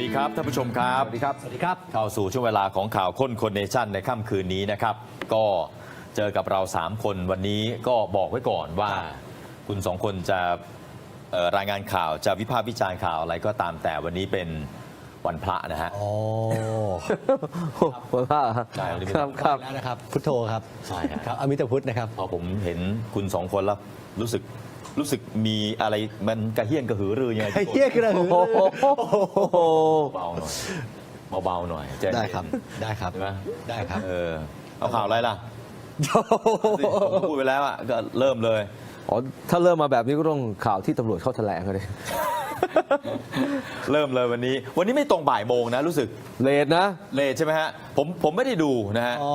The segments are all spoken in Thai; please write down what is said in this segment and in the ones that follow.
ดีครับท่านผู้ชมครับสวัสดีครับสวัสดีครับเข้าสู่ช่วงเวลาของข่าวค้นคนเนชั่นในค่ำคืนนี้นะครับ ก็เจอกับเรา 3 คนวันนี้ก็บอกไว้ก่อนว่า คุณสองคนจะเอ่อรายงานข่าวจะวิพากษ์วิจารณ์ข่าวอะไรก็ตามแต่วันนี้เป็นวันพระนะฮะโอ้ผมว่าใช่วันนี้เป็นครับครับแล้วนะครับพุทโธครับใช่ฮะครับอมิตพุทธนะครับพอผมเห็นคุณสองคนแล้วรู้สึก รู้สึกมีอะไรมันกระเฮี้ยนกระหือรือยังไงไอ้เหี้ยกระหือโอ้โหเบาๆหน่อยเบาๆหน่อยใจเย็นได้ครับ ได้ครับ ใช่ไหมได้ครับ เออเอาข่าวอะไรล่ะผมพูดไปแล้วอะก็เริ่มเลย อ๋อ ถ้าเริ่มมาแบบนี้ก็ต้องข่าวที่ตำรวจเข้าแถลงเลย เริ่มเลยวันนี้ วันนี้ไม่ตรงบ่ายโมงนะรู้สึกเลดนะ เลทใช่ไหมฮะ ผมผมไม่ได้ดูนะฮะอ๋อ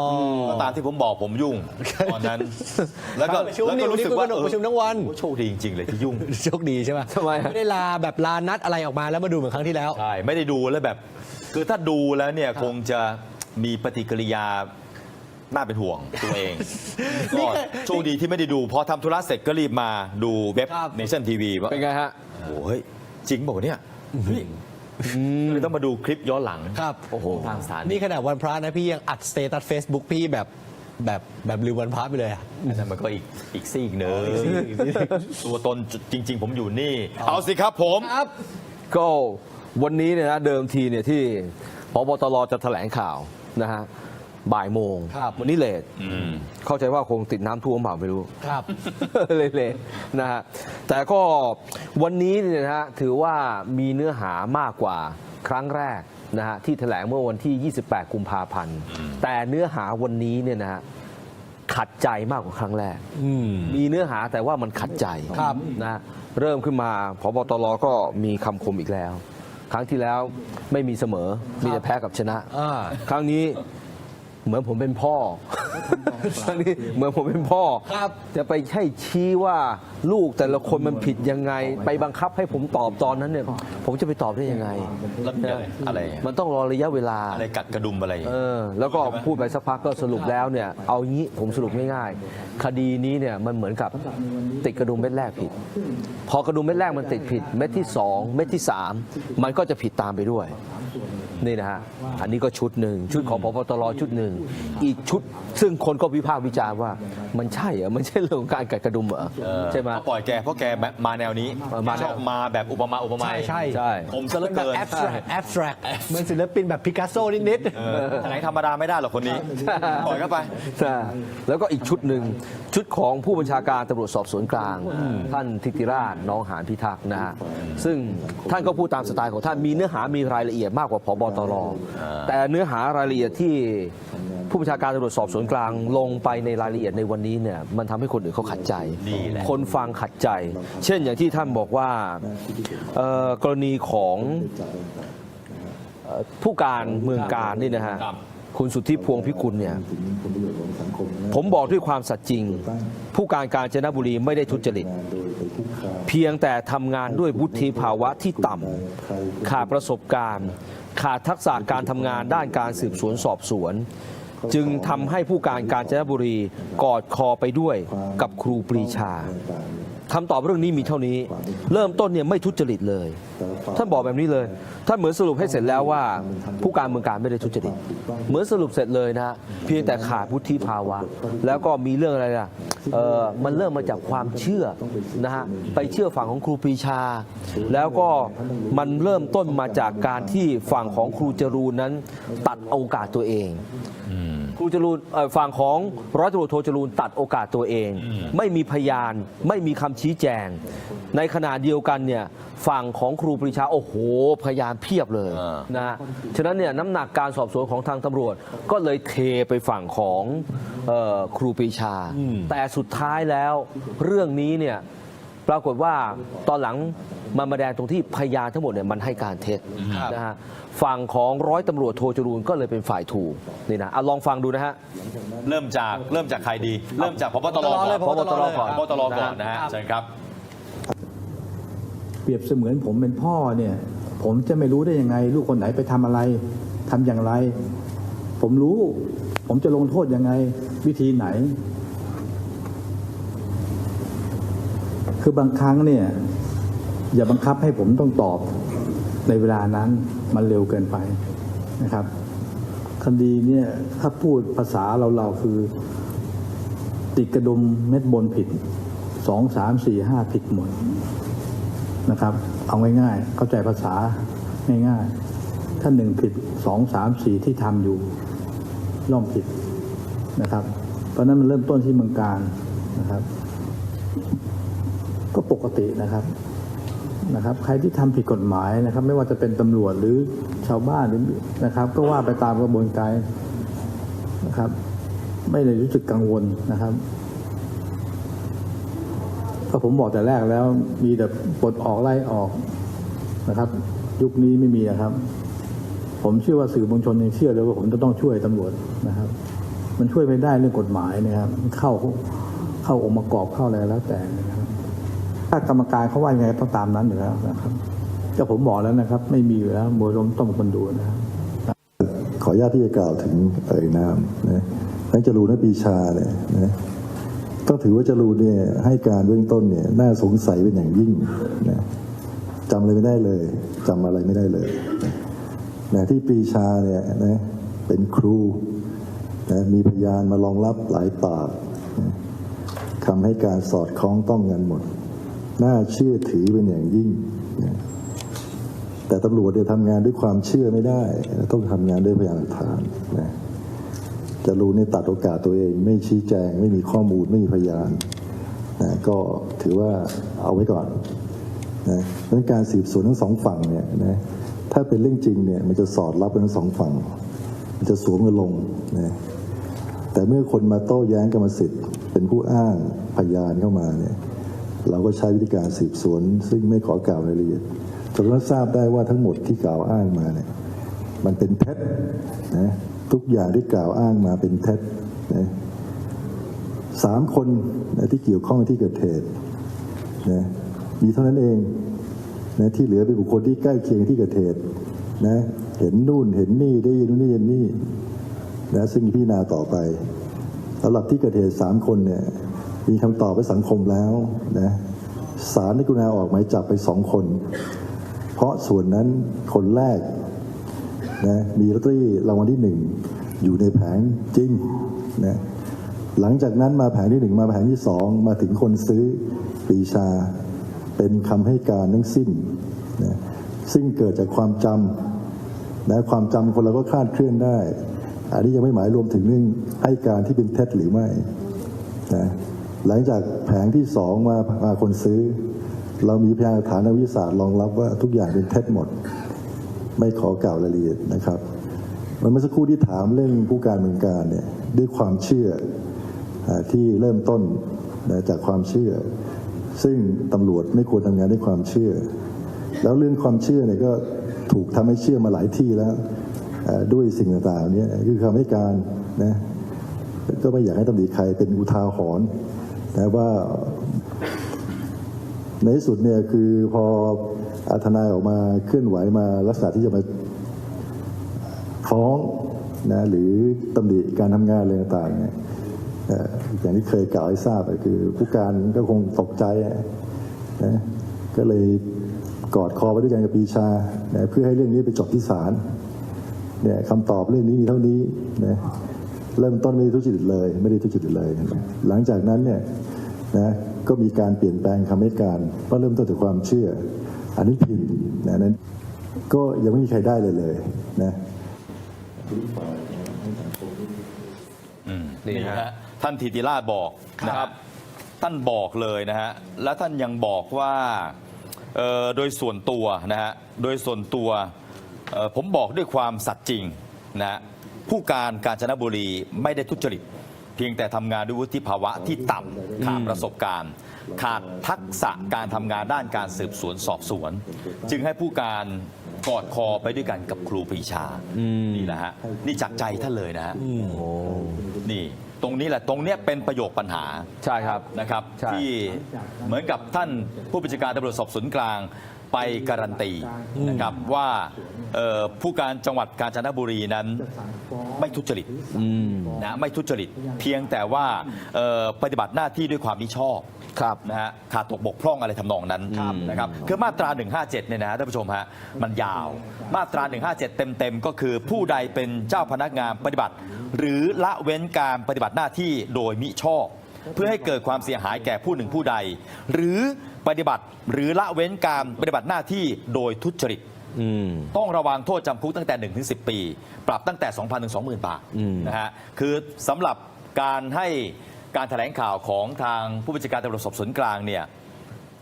ก็ตามที่ผมบอกผมยุ่งตอนนั้น แล้วก็ประชุมแล้วนี่ก็วันรู้นี้สึกคุณกว่า นกประชุมทั้งวันโอ้โชคดีจริง ๆ เลยที่ยุ่ง โชคดีใช่ไหมทำไมฮะ ไม่ได้ลาแบบลานัดอะไรออกมาแล้วมาดูเหมือนครั้งที่แล้ว ใช่ ไม่ได้ดูแล้วแบบ คือถ้าดูแล้วเนี่ยครับคงจะมีปฏิกิริยาน่าเป็นห่วงตัวเองนี่ก็แค่โชคดีที่ไม่ได้ดู พอทำธุระเสร็จก็รีบมาดูเว็บครับ เนชั่นทีวีว่าเป็นไงฮะ โอ้โหเฮ้ย จริงบอกเนี่ยเฮ้ยก็เลยต้องมาดูคลิปย้อนหลังครับ โอ้โหทางสารนี่ขนาดวันพระนะพี่ยังอัดสเตตัสเฟซบุ๊กพี่แบบแบบแบบลืมวันพระไปเลยอะอันนั้นมันก็อีกอีกซีกเนอะอีกซีกอีกซีก ตัวตนจริง ๆ ผมอยู่นี่ เอาสิครับผม ครับ ก็วันนี้เนี่ยนะเดิมทีเนี่ยที่พบตรจะแถลงข่าวนะฮะ บ่ายโมงครับวันนี้เลทอืมเข้าใจว่าคงติดน้ำท่วมเปล่าไม่รู้ครับเลยเลยนะฮะแต่ก็วันนี้เนี่ยนะฮะถือว่ามีเนื้อหามากกว่าครั้งแรกนะฮะที่แถลงเมื่อวันที่ 28 กุมภาพันธ์ แต่เนื้อหาวันนี้เนี่ยนะฮะขัดใจมากกว่าครั้งแรกอืมมีเนื้อหาแต่ว่ามันขัดใจครับนะเริ่มขึ้นมาพบตรก็มีคำคมอีกแล้ว ครั้งที่แล้วไม่มีเสมอ มีแต่แพ้กับชนะอ่าครั้งนี้ เหมือนผมเป็นพ่อครั้งนี้เหมือนผมเป็นพ่อ ครับ จะไปให้ชี้ว่าลูกแต่ละคนมันผิดยังไง ไปบังคับให้ผมตอบตอนนั้นเนี่ย ผมจะไปตอบได้ยังไง แล้วมีอะไรอะไรมันต้องรอระยะเวลา อะไรกัดกระดุมอะไรเออแล้วก็พูดไปสักพักก็สรุปแล้วเนี่ย เอางี้ผมสรุปง่ายๆ คดีนี้เนี่ยมันเหมือนกับติดกระดุมเม็ดแรกผิด พอกระดุมเม็ดแรกมันติดผิด เม็ดที่2เม็ดที่3มันก็จะผิดตามไปด้วย นี่นะฮะ อันนี้ก็ชุดหนึ่งชุดของพบตรชุดหนึ่ง อีกชุดซึ่งคนก็วิพากษ์วิจารณ์ว่า มันใช่เหรอมันใช่เรื่องของการกัดกระดุมเหรอเออใช่ไหม ก็ปล่อยแกเพราะแกมาแนวนี้เออมาแนว ชอบมาแบบอุปมาอุปไมยใช่ใช่ ผมซะเหลือแบบเกินแอบสแตรกแอบสแตรกเหมือนศิลปินแบบพิกัสโซนิดเออแถลงธรรมดาไม่ได้หรอกคนนี้ปล่อยเข้าไป ใช่แล้วก็อีกชุดหนึ่งชุดของผู้บัญชาการตำรวจสอบสวนกลาง ท่านทิติราชน้องหานพิทักษ์นะฮะซึ่งท่านก็พูดตามสไตล์ของท่านมีเนื้อหามีรายละเอียดมากกว่าพบตรอ่าแต่เนื้อหารายละเอียดที่ผู้บัญชาการตำรวจสอบสวนกลางลงไปในรายละเอียดในวันนี้เนี่ยมันทำให้คนอื่นเขาขัดใจนี่แหละคนฟังขัดใจ เช่นอย่างที่ท่านบอกว่าเอ่อกรณีของเอ่อผู้การเมืองการนี่นะฮะครับคุณสุทธิพวงพิกุลเนี่ยผมบอกด้วยความสัตย์จริง ผู้การการจนบุรีไม่ได้ทุจริต เพียงแต่ทำงานด้วยวุฒิภาวะที่ต่ำขาดประสบการณ์ ขาดทักษะการทำงานด้านการสืบสวนสอบสวน จึงทำให้ผู้การการจนบุรีกอดคอไปด้วยกับครูปรีชาคำตอบเรื่องนี้มีเท่านี้ เริ่มต้นเนี่ยไม่ทุจริตเลย ท่านบอกแบบนี้เลย ท่านเหมือนสรุปให้เสร็จแล้วว่า ผู้การเมืองการไม่ได้ทุจริตเหมือนสรุปเสร็จเลยนะฮะเพียงแต่ขาดวุฒิภาวะ แล้วก็มีเรื่องอะไรล่ะเออมันเริ่มมาจากความเชื่อนะฮะไปเชื่อฝั่งของครูปรีชา แล้วก็มันเริ่มต้นมาจากการที่ฝั่งของครูจรูนนั้นตัดโอกาสตัวเอง ครูจรูนเอ่อฝั่งของร้อยตำรวจโทจรูนตัดโอกาสตัวเอง ไม่มีพยานไม่มีคำชี้แจง ในขณะเดียวกันเนี่ยฝั่งของครูปรีชาโอ้โห พยานเพียบเลยอ่า นะฉะนั้นเนี่ยน้ำหนักการสอบสวนของทางตำรวจ ก็เลยเทไปฝั่งของเออครูปรีชา แต่สุดท้ายแล้วเรื่องนี้เนี่ยปรากฏว่าตอนหลังมันมาแดงตรงที่พยานทั้งหมดเนี่ยมันให้การเท็จครับนะฮะ ฝั่งของร้อยตำรวจโทจรูนก็เลยเป็นฝ่ายถูกนี่นะเอาลองฟังดูนะฮะ เริ่มจากเริ่มจากใครดี เริ่มจากพบตรเลยก่อนพบตรก่อนพบตรก่อนนะฮะครับเชิญครับ เปรียบเสมือนผมเป็นพ่อเนี่ย ผมจะไม่รู้ได้ยังไง ลูกคนไหนไปทำอะไรทำอย่างไร ผมรู้ ผมจะลงโทษยังไง วิธีไหน คือบางครั้งเนี่ย อย่าบังคับให้ผมต้องตอบ ในเวลานั้นมันเร็วเกินไปนะครับคดีเนี่ยถ้าพูดภาษาเราเราๆคือ ติดกระดุมเม็ดบนผิดสองสามสี่ห้าผิดหมดนะครับ เอาง่ายๆเข้าใจภาษาง่ายๆ ถ้าหนึ่งผิดสองสามสี่ที่ทำอยู่ย่อมผิดนะครับ เพราะนั้นมันเริ่มต้นที่เมืองการนะครับ ก็ปกตินะครับ นะครับใครที่ทำผิดกฎหมายนะครับ ไม่ว่าจะเป็นตำรวจหรือชาวบ้านนะครับ ก็ว่าไปตามกระบวนการนะครับ ไม่ได้รู้สึกกังวลนะครับก็ผมบอกแต่แรกแล้ว มีแต่ปลดออกไล่ออกนะครับ ยุคนี้ไม่มีนะครับ ผมเชื่อว่าสื่อมวลชนยังเชื่อเลยว่าผมจะต้องช่วยตำรวจนะครับ มันช่วยไม่ได้เรื่องกฎหมายนะครับ เข้าเข้าองค์ประกอบเข้าอะไรแล้วแต่ ถ้ากรรมการเขาว่ายังไงต้องตามนั้นอยู่แล้วนะครับก็ผมบอกแล้วนะครับ ไม่มีอยู่แล้วมวยล้มต้องเป็นคนดูนะครับขออนุญาตที่จะกล่าวถึงเอ่ยนามนะทั้งจรูนและปีชาเนี่ยนะต้องถือว่าจรูนเนี่ยให้การเบื้องต้นเนี่ยน่าสงสัยเป็นอย่างยิ่งนะจำอะไรไม่ได้เลยจำอะไรไม่ได้เลยนะที่ปีชาเนี่ยนะเป็นครูนะมีพยานมารองรับหลายปากนะคำให้การสอดคล้องต้องกันหมด น่าเชื่อถือเป็นอย่างยิ่งนะแต่ตำรวจเนี่ยทำงานด้วยความเชื่อไม่ได้ ต้องทำงานด้วยพยานหลักฐานนะจะรู้ในยตัดโอกาสตัวเอง ไม่ชี้แจง ไม่มีข้อมูลไม่มีพยานนะก็ถือว่าเอาไว้ก่อนนะเพราะฉะนั้นการสืบสวนทั้งสองฝั่งเนี่ยนะถ้าเป็นเรื่องจริงเนี่ยมันจะสอดรับกันทั้งสองฝั่ง มันจะสวมกันลงนะแต่เมื่อคนมาโต้แย้งกรรมสิทธิ์ เป็นผู้อ้างพยานเข้ามาเนี่ย เราก็ใช้วิธีการสืบสวน ซึ่งไม่ขอกล่าวรายละเอียดจนกระทั่งทราบได้ว่าทั้งหมดที่กล่าวอ้างมาเนี่ยมันเป็นเท็จนะทุกอย่างที่กล่าวอ้างมาเป็นเท็จนะสามคนนะที่เกี่ยวข้องที่เกิดเหตุนะมีเท่านั้นเองนะที่เหลือเป็นบุคคลที่ใกล้เคียงที่เกิดเหตุนะเห็นนู่นเห็นนี่ได้ยินนู่นได้ยินนี่นะซึ่งพิจารณาต่อไปสำหรับที่เกิดเหตุสามคนเนี่ย มีคำตอบไปสังคมแล้วนะศาลได้กรุณาออกหมายจับไปสองคน เพราะส่วนนั้นคนแรกนะมีลอตเตอรี่รางวัลที่หนึ่งอยู่ในแผงจริงนะหลังจากนั้นมาแผงที่หนึ่งมาแผงที่สองมาถึงคนซื้อปีชา เป็นคำให้การทั้งสิ้นนะซึ่งเกิดจากความจำนะความจำคนเราก็คลาดเคลื่อนได้ อันนี้ยังไม่หมายรวมถึงเรื่องให้การที่เป็นเท็จหรือไม่นะ หลังจากแผงที่สองมามาคนซื้อ เรามีพยานหลักฐานทางวิทยาศาสตร์รองรับว่าทุกอย่างเป็นเท็จหมด ไม่ขอกล่าวรายละเอียดนะครับมันเมื่อสักครู่ที่ถามเรื่องผู้การเมืองการเนี่ยด้วยความเชื่ออที่เริ่มต้นจากความเชื่อ ซึ่งตำรวจไม่ควรทำงานด้วยความเชื่อ แล้วเรื่องความเชื่อเนี่ยก็ถูกทำให้เชื่อมาหลายที่แล้วด้วยสิ่งต่างๆนี่ยคือคำให้การนะก็ไม่อยากให้ตำหนิใครเป็นอุทาหรณ์ นะว่าในที่สุดเนี่ยคือพออาทนายออกมาเคลื่อนไหวมาลักษณะที่จะมาฟ้องนะหรือตำหนิการทำงานอะไรต่างๆเนี่ยอย่างที่เคยกล่าวให้ทราบคือผู้การก็คงตกใจนะก็เลยกอดคอไปด้วยกันกับปีชานะเพื่อให้เรื่องนี้ไปจบที่ศาลเนี่ยคำตอบเรื่องนี้มีเท่านี้นะ เริ่มต้นไม่ได้ทุจริตเลย ไม่ได้ทุจริตเลยนะหลังจากนั้นเนี่ยนะก็มีการเปลี่ยนแปลงคำให้การเพราะเริ่มต้นจากความเชื่อ อันนี้ผิดนะนั้นก็ยังไม่มีใครได้เลยเลยนะนี่ฮะท่านธิติราชบอกนะครับ ท่านบอกเลยนะฮะและท่านยังบอกว่าเอ่อโดยส่วนตัวนะฮะโดยส่วนตัวเอ่อผมบอกด้วยความสัตย์จริงนะฮะ ผู้การกาญจนบุรีไม่ได้ทุจริต เพียงแต่ทำงานด้วยวุฒิภาวะที่ต่ำขาดประสบการณ์ ขาดทักษะการทำงานด้านการสืบสวนสอบสวน จึงให้ผู้การกอดคอไปด้วยกันกับครูปรีชา นี่แหละฮะ นี่จากใจท่านเลยนะฮะนี่ตรงนี้แหละตรงเนี้ยเป็นประโยคปัญหาใช่ครับนะครับใช่ที่เหมือนกับท่านผู้บัญชาการตำรวจสอบสวนกลาง ไปไปการันตีนะครับว่าเอ่อผู้การจังหวัดกาญจนบุรีนั้นไม่ทุจริตนะไม่ทุจริต เพียงแต่ว่าเอ่อปฏิบัติหน้าที่ด้วยความมิชอบครับนะฮะขาดตกบกพร่องอะไรทำนองนั้นนะครับคือมาตรา 157 เนี่ยนะฮะท่านผู้ชมฮะมันยาว มาตรา 157 เต็มๆ ก็คือผู้ใดเป็นเจ้าพนักงานปฏิบัติ หรือละเว้นการปฏิบัติหน้าที่โดยมิชอบ เพื่อให้เกิดความเสียหายแก่ผู้หนึ่งผู้ใด หรือ ปฏิบัติ หรือละเว้นการปฏิบัติหน้าที่โดยทุจริตอืม ต้องระวังโทษจำคุกตั้งแต่ 1 ถึง 10 ปี ปรับตั้งแต่ 2,000 ถึง 20,000 บาทอืม นะฮะคือสำหรับการให้การแถลงข่าวของทางผู้บัญชาการตำรวจสอบสวนกลางเนี่ย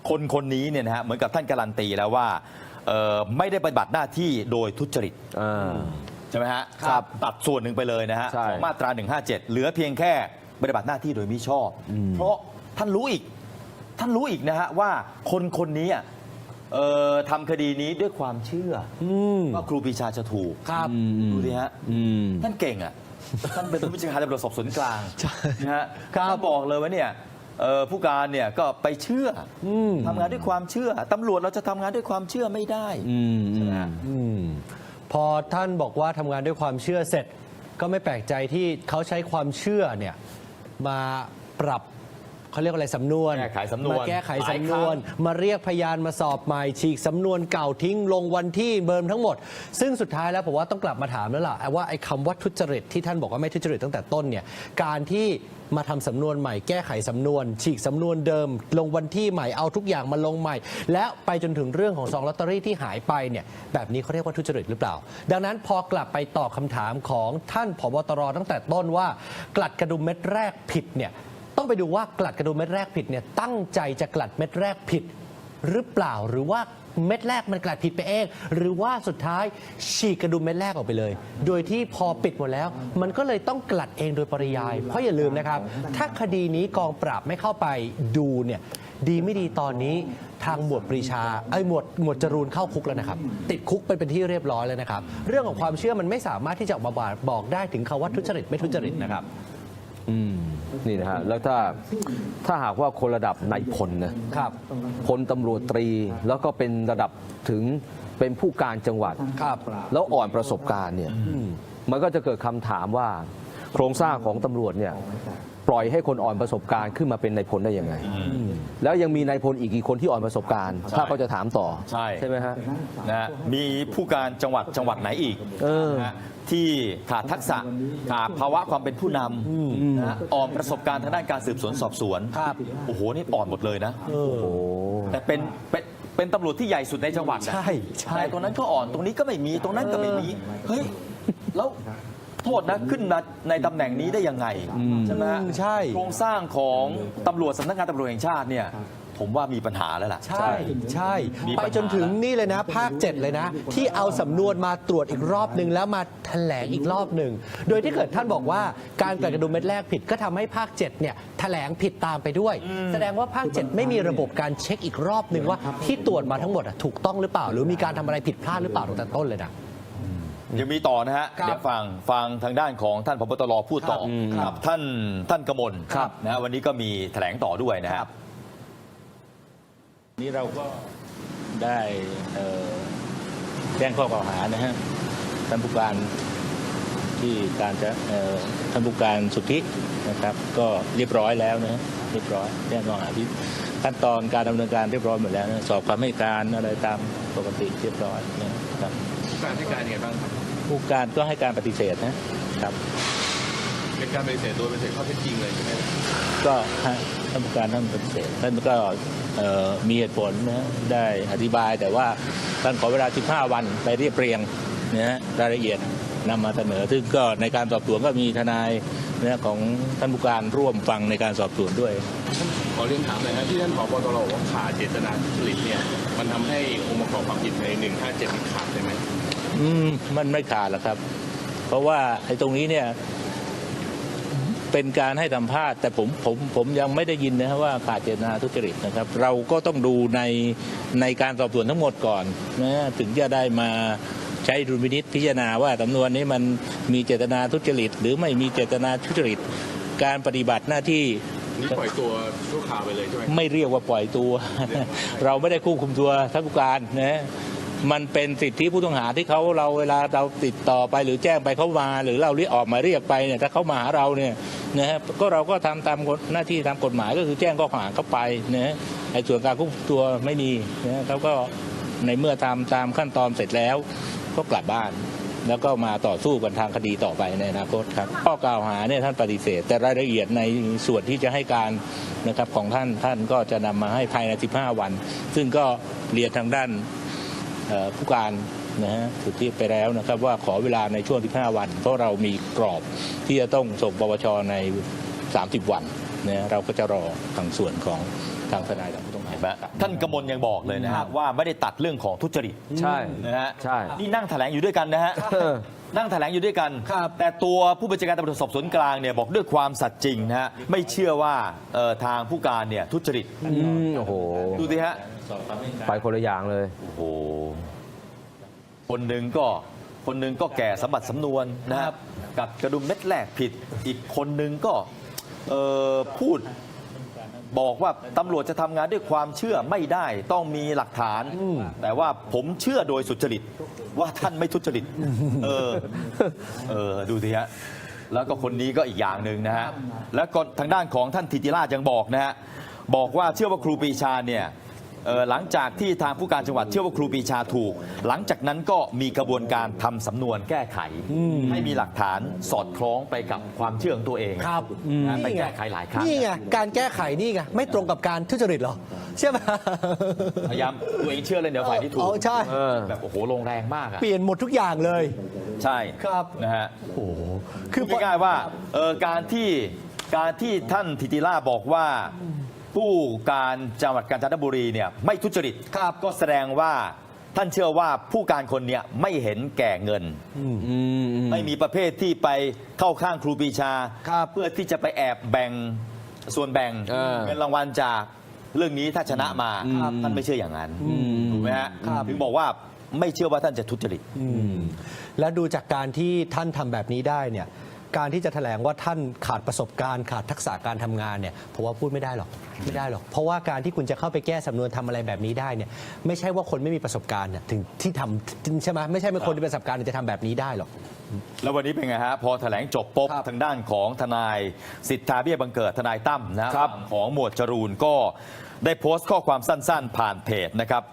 คนคนนี้เนี่ยนะฮะเหมือนกับท่านการันตีแล้วว่าเอ่อไม่ได้ปฏิบัติหน้าที่โดยทุจริต อ่า ใช่ไหมฮะครับตัดส่วนหนึ่งไปเลยนะฮะใช่ของมาตรา 157 เหลือเพียงแค่ปฏิบัติหน้าที่โดยมิชอบ เพราะท่านรู้อีก ท่านรู้อีกนะฮะว่าคนคนนี้อะเอ่อทำคดีนี้ด้วยความเชื่ออว่าครูปรีชาจะถูกครับดูดิฮะอืมท่านเก่งอะ ท่านเป็นผู้บัญชาการตำรวจสอบสวนกลางนะฮะท่านบอกเลยว่าเนี่ยเอ่อผู้การเนี่ยก็ไปเชื่ออทำงานด้วยความเชื่อตำรวจเราจะทำงานด้วยความเชื่อไม่ได้อืมใช่ไหมฮะ อืมพอท่านบอกว่าทำงานด้วยความเชื่อเสร็จ ก็ไม่แปลกใจที่เขาใช้ความเชื่อเนี่ยมาปรับ เขาเรียกว่าอะไรสำนวนแก้ไขสำนวนมาแก้ไขหลายสำคนรั้วนงมาเรียกพยานมาสอบใหม่ฉีกสำนวนเก่าทิ้งลงวันที่เบิร์มทั้งหมด ซึ่งสุดท้ายแล้วผมว่าต้องกลับมาถามแล้วล่ะว่าไอ้คำว่าทุจริตที่ท่านบอกว่าไม่ทุจริตตั้งแต่ต้นเนี่ยการที่มาทำสำนวนใหม่แก้ไขสำนวน ฉีกสำนวนเดิม ลงวันที่ใหม่เอาทุกอย่างมาลงใหม่ และไปจนถึงเรื่องของซองลอตเตอรี่ที่หายไปเนี่ยแบบนี้เขาเรียกว่าทุจริตหรือเปล่า ดังนั้นพอกลับไปตอบคำถามของท่านผบตรตั้งแต่ต้นว่า กลัดกระดุมเม็ดแรกผิดเนี่ย ต้องไปดูว่ากลัดกระดุมเม็ดแรกผิดเนี่ยตั้งใจจะกลัดเม็ดแรกผิด หรือเปล่าหรือว่าเม็ดแรกมันกลัดผิดไปเอง หรือว่าสุดท้ายฉีกกระดุมเม็ดแรกออกไปเลย โดยที่พอปิดหมดแล้ว มันก็เลยต้องกลัดเองโดยปริยาย เพราะอย่าลืมนะครับ ถ้าคดีนี้กองปราบไม่เข้าไปดูเนี่ยดีไม่ดีตอนนี้ทางหมวดปรีชาไอ้หมวดหมวดจรูนเข้าคุกแล้วนะครับ ติดคุกไปเป็นที่เรียบร้อยแล้วนะครับ เรื่องของความเชื่อมันไม่สามารถที่จะออกมาบอกได้ถึงคำว่าทุจริตไม่ทุจริตนะครับ อืม นี่นะฮะแล้วถ้าถ้าหากว่าคนระดับนายพลนะครับพลตำรวจตรีแล้วก็เป็นระดับถึงเป็นผู้การจังหวัด ครับแล้วอ่อนประสบการณ์เนี่ยมันก็จะเกิดคำถามว่าโครงสร้างของตำรวจเนี่ย ปล่อยให้คนอ่อนประสบการณ์ขึ้นมาเป็นนายพลได้ยังไง แล้วยังมีนายพลอีกกี่คนที่อ่อนประสบการณ์ ถ้าเขาจะถามต่อใช่ใช่ ไหมฮะ นะฮะมีผู้การจังหวัดจังหวัดไหนอีกเออ นะฮะที่ขาดทักษะขาดภาวะความเป็นผู้นำนะฮะอ่อนประสบการณ์ทางด้านการสืบสวนสอบสวนครับโอ้โหนี่อ่อนหมดเลยนะ โอ้โหแต่เป็นเป็นเป็นตำรวจที่ใหญ่สุดในจังหวัดนะใช่ใช่ แต่ตรงนั้นก็อ่อนตรงนี้ก็ไม่มีตรงนั้นก็ไม่มี เฮ้ย แล้ว โทษนะขึ้นมาในตำแหน่งนี้ได้ยังไงใช่ไหมฮะอืมใช่ โครงสร้างของตำรวจสำนักงานตำรวจแห่งชาติเนี่ยผมว่ามีปัญหาแล้วล่ะ ใช่ใช่ มีปัญไปหา จนถึงนี่เลยนะ ภาค 7 เลยนะ ที่เอาสำนวนมาตรวจอีกรอบหนึ่งแล้วมาแถลงอีกรอบหนึ่ง โดยที่เกิดท่านบอกว่าการกลัดกระดุมเม็ดแรกผิดก็ทำให้ภาค 7 เนี่ยแถลงผิดตามไปด้วย แสดงว่าภาค 7 ไม่มีระบบการเช็คอีกรอบหนึ่งว่าที่ตรวจมาทั้งหมดอะถูกต้องหรือเปล่า หรือมีการทำอะไรผิดพลาดหรือเปล่าตั้งแต่ต้นเลยนะ ยังมีต่อนะฮะครับเดี๋ยวฟังฟังทางด้านของท่านพบตรพูดต่อครับกับท่านท่านกมลครับนะฮะวันนี้ก็มีแถลงต่อด้วยนะฮะนี้เราก็ได้เอ่อแจ้งข้อกล่าวหานะฮะท่านผู้การที่การจะเอ่อท่านผู้การสุทธินะครับ ก็เรียบร้อยแล้วนะฮะเรียบร้อยแจ้งข้อหาที่ขั้นตอนการดำเนินการเรียบร้อยหมดแล้วนะสอบคำให้การอะไรตามปกติเรียบร้อยนะครับ การให้การยังไงบ้างครับผู้การก็ให้การปฏิเสธนะครับ เป็นการปฏิเสธโดยปฏิเสธข้อเท็จจริงเลยใช่ไหมก็ให้ท่านผู้การท่านปฏิเสธท่านก็เอ่อมีเหตุผลนะได้อธิบายแต่ว่าท่านขอเวลา 15 วันไปเรียบเรียงนะฮะรายละเอียดนำมาเสนอ ซึ่งก็ในการสอบสวนก็มีทนายนะของท่านผู้การร่วมฟังในการสอบสวนด้วยขอเรียนถามหน่อยครับที่ท่านผบตรบอกว่าขาดเจตนาทุจริตเนี่ยมันทำให้องค์ประกอบความผิดใน157มันขาดได้ไหม อืมมันไม่ขาดหรอกครับ เพราะว่าไอ้ตรงนี้เนี่ย เป็นการให้สัมภาษณ์แต่ผมผมผมยังไม่ได้ยินนะครับว่าขาดเจตนาทุจริตนะครับ เราก็ต้องดูในในการสอบสวนทั้งหมดก่อนนะถึงจะได้มาใช้ดุลพินิษพิจารณาว่าสำนวนนี้มันมีเจตนาทุจริต หรือไม่มีเจตนาทุจริต การปฏิบัติหน้าที่นี่ปล่อยตัวชั่วคราวไปเลยใช่ไหมไม่เรียกว่าปล่อยตัว เราไม่ได้ควบคุมตัวท่านผู้การนะ มันเป็นสิทธิผู้ต้องหาที่เขาเราเวลาเราติดต่อไปหรือแจ้งไปเขามา หรือเราเรียกออกมาเรียกไปเนี่ยถ้าเขามาหาเราเนี่ยนะฮะก็เราก็ทำตามหน้าที่ตามกฎหมายก็คือแจ้งข้อหาเขาไปนะฮะไอ้ส่วนการควบคุมตัวไม่มีนะเขาก็ในเมื่อตามตามขั้นตอนเสร็จแล้วก็กลับบ้านแล้วก็มาต่อสู้กันทางคดีต่อไปในอนาคตครับข้อกล่าวหาเนี่ยท่านปฏิเสธ แต่รายละเอียดในส่วนที่จะให้การนะครับของท่านท่านก็จะนำมาให้ภายใน 15 วัน ซึ่งก็เรียนทางด้าน ผู้การนะฮะสุทธิไปแล้วนะครับว่าขอเวลาในช่วง 15 วัน เพราะเรามีกรอบที่จะต้องส่งปปชใน 30 วันนะเราก็จะรอทางส่วนของทางทนายทางผู้ต้องหาเห็นไหมท่านกมลยังบอกเลยนะฮะว่าไม่ได้ตัดเรื่องของทุจริตใช่นะฮะใช่นี่นั่งแถลงอยู่ด้วยกันนะฮะเออนั่งแถลงอยู่ด้วยกันครับแต่ตัวผู้บัญชาการตำรวจสอบสวนกลางเนี่ยบอกด้วยความสัตย์จริงนะฮะไม่เชื่อว่าเอ่อทางผู้การเนี่ยทุจริตอืมโอ้โหดูสิฮะ ไปคนละอย่างเลย โอ้โห คนหนึ่งก็คนหนึ่งก็แก่สมบัติสำนวนนะครับกับกระดุมเม็ดแรกผิด อีกคนหนึ่งก็เอ่อพูดบอกว่าตำรวจจะทำงานด้วยความเชื่อไม่ได้ต้องมีหลักฐาน แต่ว่าผมเชื่อโดยสุจริตว่าท่านไม่ทุจริต เออ เออ ดูสิฮะ แล้วก็คนนี้ก็อีกอย่างหนึ่งนะฮะ แล้วก็ทางด้านของท่านธิติราชยังบอกนะฮะ บอกว่าเชื่อว่าครูปรีชาเนี่ยเอ่อ หลังจากที่ทางผู้การจังหวัดเชื่อว่าครูปรีชาถูก หลังจากนั้นก็มีกระบวนการทำสำนวนแก้ไข ให้มีหลักฐานสอดคล้องไปกับความเชื่อของตัวเองครับนะไปแก้ไขหลายครั้งนี่ไงการแก้ไขนี่ไงไม่ตรงกับการทุจริตเหรอใช่ไหมพยายามตัวเองเชื่อเลยเดี๋ยวฝ่ายที่ถูกอ๋อใช่เออแบบโอ้โหลงแรงมากอะเปลี่ยนหมดทุกอย่างเลย ใช่ครับนะฮะโอ้โหคือพอง่ายๆว่าเออการที่การที่ท่านธิติราชบอกว่า ผู้การจังหวัดกาญจนบุรีเนี่ยไม่ทุจริตครับก็แสดงว่าท่านเชื่อว่าผู้การคนเนี่ยไม่เห็นแก่เงิน อืมอืม ไม่มีประเภทที่ไปเข้าข้างครูปรีชา ครับเพื่อที่จะไปแอบแบ่งส่วนแบ่งเออเงินรางวัลจากเรื่องนี้ถ้าชนะมาครับท่านไม่เชื่ออย่างนั้นม ถูกไหมฮะครับ ถึงบอกว่าไม่เชื่อว่าท่านจะทุจริตแล้วดูจากการที่ท่านทำแบบนี้ได้เนี่ย การที่จะแถลงว่าท่านขาดประสบการณ์ขาดทักษะการทำงานเนี่ยผมว่าพูดไม่ได้หรอกไม่ได้หรอกเพราะว่าการที่คุณจะเข้าไปแก้สำนวนทำอะไรแบบนี้ได้เนี่ยไม่ใช่ว่าคนไม่มีประสบการณ์เนี่ยถึงที่ทำใช่ไหมไม่ใช่เป็นคนที่มีประสบการณ์จะทำแบบนี้ได้หรอกแล้ววันนี้เป็นไงฮะพอแถลงจบปุ๊บครับทางด้านของทนายสิทธาเบี้ยบังเกิดทนายตั้มนะครับฝั่งของหมวดจรูนก็ได้โพสต์ข้อความสั้น ๆ ผ่านเพจนะครับ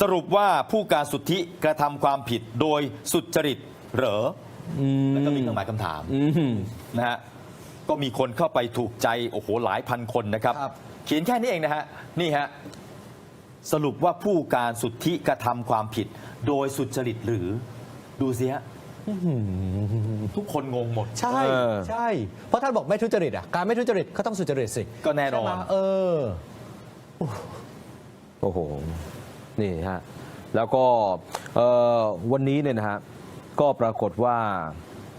สรุปว่าผู้การสุทธิกระทำความผิดโดยสุจริตเหรอ อแล้วก็มีเครื่องหมายคำถามอืม นะฮะก็มีคนเข้าไปถูกใจโอ้โหหลายพันคนนะครับ ครับ เขียนแค่นี้เองนะฮะนี่ฮะสรุปว่าผู้การสุทธิกระทำความผิด โดยสุจริตหรือดูสิฮะทุกคนงงหมด ใช่เออใช่ เพราะท่านบอกไม่ทุจริตอะการไม่ทุจริตก็ต้องสุจริตสิก็แน่นอน ใช่ไหมเออ โอ้โห นี่ฮะ แล้วก็เอ่อวันนี้เนี่ยนะฮะ ก็ปรากฏว่า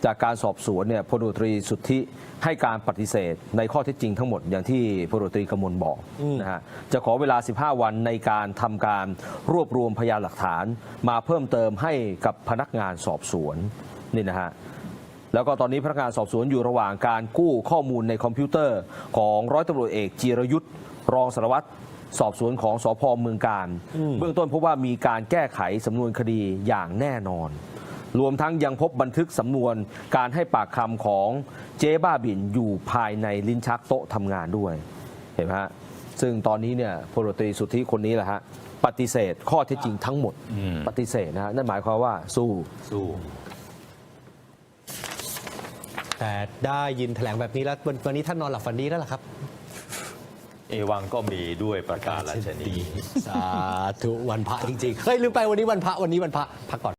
จากการสอบสวนเนี่ยพลตำรวจตรีสุทธิให้การปฏิเสธในข้อเท็จจริงทั้งหมดอย่างที่พลตำรวจตรีกมลบอกนะฮะจะขอเวลา 15 วันในการทำการรวบรวมพยานหลักฐาน มาเพิ่มเติมให้กับพนักงานสอบสวนนี่นะฮะแล้วก็ตอนนี้พนักงานสอบสวนอยู่ระหว่างการกู้ข้อมูลในคอมพิวเตอร์ของร้อยตำรวจเอกจีรยุทธ์รองสารวัตรสอบสวนของสพเมืองการ เบื้องต้นพบว่ามีการแก้ไขสำนวนคดีอย่างแน่นอน รวมทั้งยังพบบันทึกสำนวนการให้ปากคำของเจ๊บ้าบินอยู่ภายในลิ้นชักโต๊ะทำงานด้วย เห็นไหมฮะ ซึ่งตอนนี้เนี่ยพลตรีสุทธิคนนี้แหละฮะปฏิเสธข้อเท็จจริงทั้งหมดอืมปฏิเสธนะฮะนั่นหมายความว่าสู้สู้ แต่ได้ยินแถลงแบบนี้แล้ววันวันนี้ท่านนอนหลับฝันดีแล้วล่ะครับ เอวังก็มีด้วยประกาศราชนี สาธุวันพระจริงๆเฮ้ยลืมไปวันนี้วันพระวันนี้วันพระพักก่อน